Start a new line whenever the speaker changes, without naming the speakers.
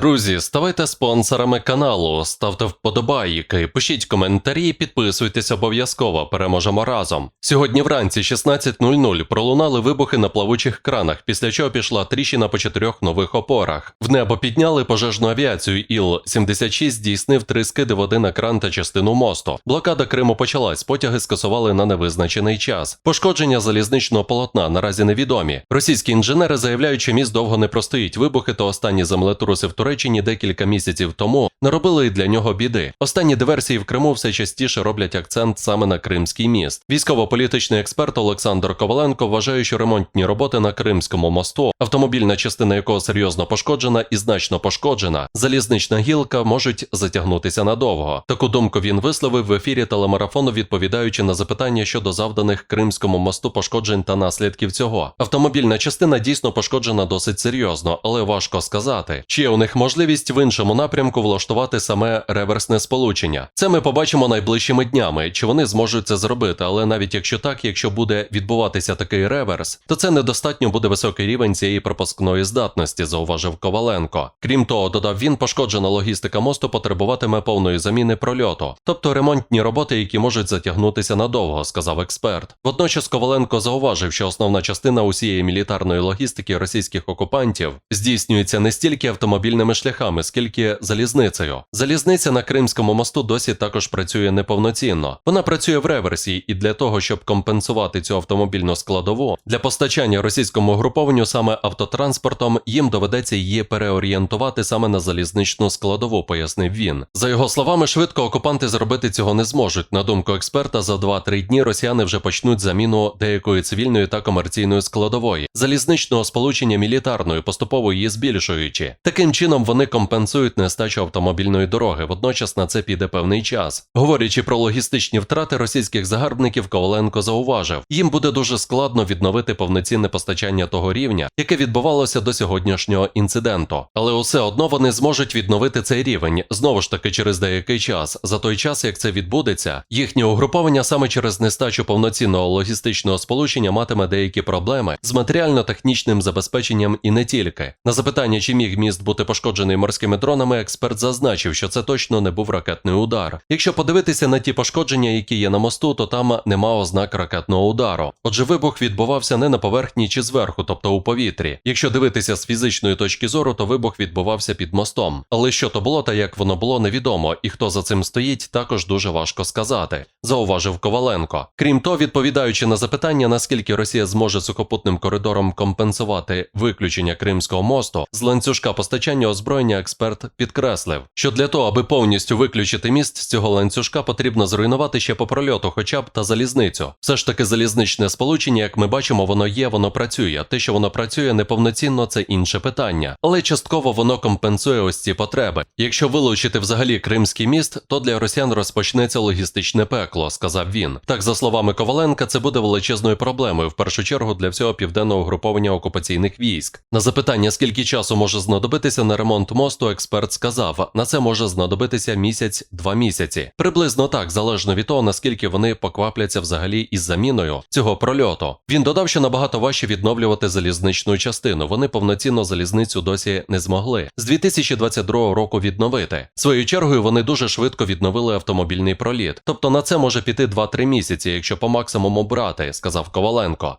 Друзі, ставайте спонсорами каналу, ставте вподобайки, пишіть коментарі, підписуйтесь обов'язково. Переможемо разом. Сьогодні вранці 16.00 пролунали вибухи на плавучих кранах, після чого пішла тріщина по чотирьох нових опорах. В небо підняли пожежну авіацію. Іл-76 здійснив три скиди води на кран та частину мосту. Блокада Криму почалась. Потяги скасували на невизначений час. Пошкодження залізничного полотна наразі невідомі. Російські інженери заявляють, що міст довго не простоїть. Вибухи та останні землетруси в Туреччині декілька місяців тому наробили для нього біди. Останні диверсії в Криму все частіше роблять акцент саме на Кримський міст. Військово-політичний експерт Олександр Коваленко вважає, що ремонтні роботи на Кримському мосту, автомобільна частина якого серйозно пошкоджена і значно пошкоджена, залізнична гілка можуть затягнутися надовго. Таку думку він висловив в ефірі телемарафону, відповідаючи на запитання щодо завданих Кримському мосту пошкоджень та наслідків цього. Автомобільна частина дійсно пошкоджена досить серйозно, але важко сказати, чи є у них можливість в іншому напрямку влаштувати саме реверсне сполучення. Це ми побачимо найближчими днями, чи вони зможуть це зробити. Але навіть якщо так, якщо буде відбуватися такий реверс, то це недостатньо буде високий рівень цієї пропускної здатності, зауважив Коваленко. Крім того, додав він, пошкоджена логістика мосту потребуватиме повної заміни прольоту, тобто ремонтні роботи, які можуть затягнутися надовго, сказав експерт. Водночас Коваленко зауважив, що основна частина усієї мілітарної логістики російських окупантів здійснюється не стільки автомобільними шляхами, скільки залізницею. Залізниця на Кримському мосту досі також працює неповноцінно. Вона працює в реверсі, і для того, щоб компенсувати цю автомобільну складову для постачання російському групованню саме автотранспортом, їм доведеться її переорієнтувати саме на залізничну складову, пояснив він. За його словами, швидко окупанти зробити цього не зможуть. На думку експерта, за 2-3 дні росіяни вже почнуть заміну деякої цивільної та комерційної складової, залізничного сполучення мілітарною, поступово її збільшуючи. Таким чином вони компенсують нестачу автомобільної дороги. Водночас на це піде певний час. Говорячи про логістичні втрати російських загарбників, Коваленко зауважив, їм буде дуже складно відновити повноцінне постачання того рівня, яке відбувалося до сьогоднішнього інциденту. Але усе одно вони зможуть відновити цей рівень знову ж таки через деякий час. За той час, як це відбудеться, їхнє угруповання саме через нестачу повноцінного логістичного сполучення матиме деякі проблеми з матеріально-технічним забезпеченням і не тільки. На запитання, чи міг міст бути пошкоджений морськими дронами, експерт зазначив, що це точно не був ракетний удар. Якщо подивитися на ті пошкодження, які є на мосту, то там нема ознак ракетного удару. Отже, вибух відбувався не на поверхні чи зверху, тобто у повітрі. Якщо дивитися з фізичної точки зору, то вибух відбувався під мостом. Але що то було та як воно було, невідомо, і хто за цим стоїть, також дуже важко сказати, зауважив Коваленко. Крім того, відповідаючи на запитання, наскільки Росія зможе сухопутним коридором компенсувати виключення Кримського мосту з ланцюжка постачання озброєння, експерт підкреслив, що для того, аби повністю виключити міст з цього ланцюжка, потрібно зруйнувати ще по прольоту, хоча б та залізницю. Все ж таки, залізничне сполучення, як ми бачимо, воно є, воно працює. Те, що воно працює неповноцінно, це інше питання, але частково воно компенсує ось ці потреби. Якщо вилучити взагалі Кримський міст, то для росіян розпочнеться логістичне пекло, сказав він. Так, за словами Коваленка, це буде величезною проблемою в першу чергу для всього південного угруповання окупаційних військ. На запитання, скільки часу може знадобитися на ремонт мосту, експерт сказав, на це може знадобитися місяць-два місяці. Приблизно так, залежно від того, наскільки вони поквапляться взагалі із заміною цього прольоту. Він додав, що набагато важче відновлювати залізничну частину. Вони повноцінно залізницю досі не змогли з 2022 року відновити. Своєю чергою вони дуже швидко відновили автомобільний проліт. Тобто на це може піти 2-3 місяці, якщо по максимуму брати, сказав Коваленко.